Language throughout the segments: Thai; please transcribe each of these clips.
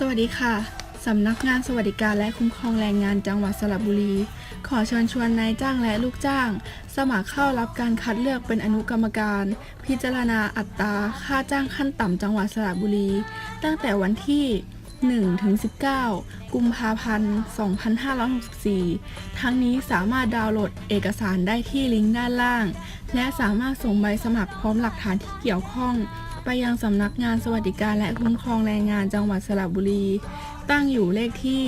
สวัสดีค่ะ สำนักงานสวัสดิการและคุ้มครองแรงงานจังหวัดสระบุรี ขอเชิญชวนนายจ้างและลูกจ้าง สมัครเข้ารับการคัดเลือกเป็นอนุกรรมการ พิจารณาอัตราค่าจ้างขั้นต่ำจังหวัดสระบุรี ตั้งแต่วันที่ 1ถึง19 กุมภาพันธ์ 2564 ทั้งนี้สามารถดาวน์โหลดเอกสารได้ที่ลิงก์ด้านล่าง และสามารถส่งใบสมัครพร้อมหลักฐานที่เกี่ยวข้อง ไปยังสำนักงานสวัสดิการและคุ้มครองแรงงานจังหวัดสระบุรี ตั้งอยู่เลขที่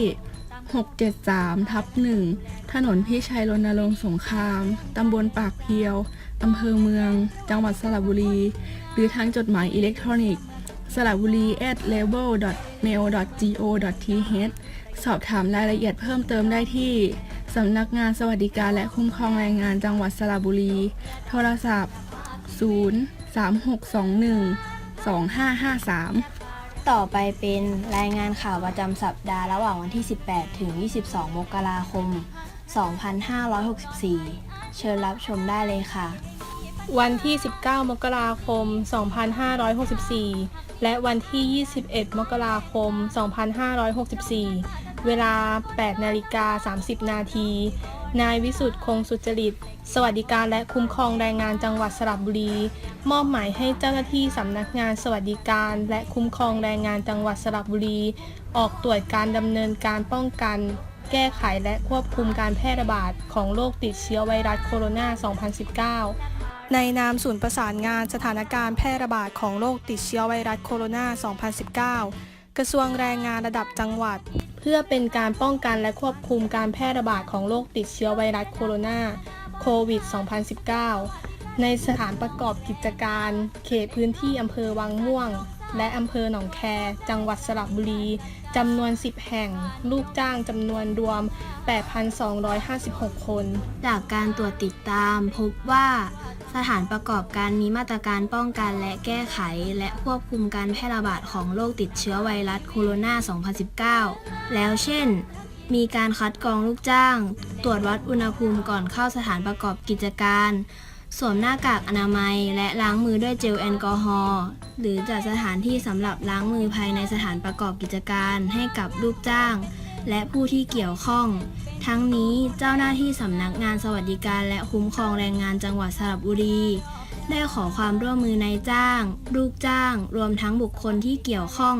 673 ทับ 1 ถนนพี่ชัยรณรงค์สงคราม ตำบลปากเพียว อำเภอเมือง จังหวัดสระบุรี หรือทางจดหมายอิเล็กทรอนิกส์ สระบุรี at label mail go th สอบถามรายละเอียดเพิ่มเติมได้ที่ สำนักงานสวัสดิการและคุ้มครองแรงงานจังหวัดสระบุรี โทรศัพท์ 0 3 6 2 1 2 5 5 3ต่อไปเป็นรายงานข่าวประจำสัปดาห์ระหว่างวันที่ 18 ถึง 22 มกราคม 2564 เชิญรับชมได้เลยค่ะ วันที่ 19 มกราคม 2564 และวันที่ 21 มกราคม 2564 เวลา 8 นาฬิกา 30 นาที นายวิสุทธ์คงสุจริต สวัสดิการและคุ้มครองแรงงานจังหวัดสระบุรี มอบหมายให้เจ้าหน้าที่สำนักงานสวัสดิการและคุ้มครองแรงงานจังหวัดสระบุรี ออกตรวจการดำเนินการป้องกันแก้ไขและควบคุมการแพร่ระบาดของโรคติดเชื้อไวรัสโคโรนา 2019 ในนามศูนย์ประสานงานสถานการณ์แพร่ระบาดของโรคติดเชื้อไวรัสโคโรนา 2019 กระทรวงแรงงานระดับจังหวัด เพื่อเป็นการป้องกันและควบคุมการแพร่ระบาดของโรคติดเชื้อไวรัสโคโรนาโควิด 2019 ในสถานประกอบกิจการ เขตพื้นที่อำเภอวังม่วง และอำเภอหนองแค จังหวัดสระบุรีจำนวน 10 แห่ง ลูกจ้างจำนวนรวม 8,256 คน จากการตรวจติดตามพบว่าสถานประกอบการมีมาตรการป้องกันและแก้ไข และควบคุมการแพร่ระบาดของโรคติดเชื้อไวรัสโคโรนา 2019 แล้วเช่น มีการคัดกรองลูกจ้าง ตรวจวัดอุณหภูมิก่อนเข้าสถานประกอบกิจการ สวมหน้ากากอนามัย และล้างมือด้วยเจลแอลกอฮอล์หรือจัดสถานที่สำหรับล้างมือภายในสถานประกอบกิจการให้กับลูกจ้าง และผู้ที่เกี่ยวข้อง ทั้งนี้เจ้าหน้าที่สำนักงานสวัสดิการและคุ้มครองแรงงานจังหวัดสระบุรี ได้ขอความร่วมมือนายจ้าง ลูกจ้าง รวมทั้งบุคคลที่เกี่ยวข้อง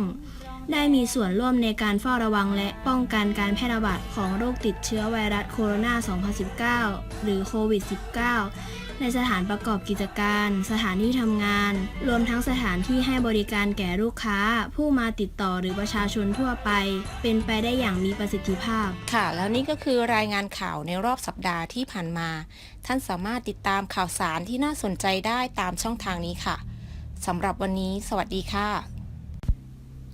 ได้มีส่วนร่วมในการเฝ้าระวังและป้องกันการแพร่ระบาดของโรคติดเชื้อไวรัสโคโรนา 2019 หรือโควิด -19 ในสถานประกอบกิจการ สถานที่ทำงาน รวมทั้งสถานที่ให้บริการแก่ลูกค้า ผู้มาติดต่อหรือประชาชนทั่วไป เป็นไปได้อย่างมีประสิทธิภาพ ค่ะ แล้วนี่ก็คือรายงานข่าวในรอบสัปดาห์ที่ผ่านมา ท่านสามารถติดตามข่าวสารที่น่าสนใจได้ตามช่องทางนี้ค่ะสำหรับวันนี้ สวัสดีค่ะ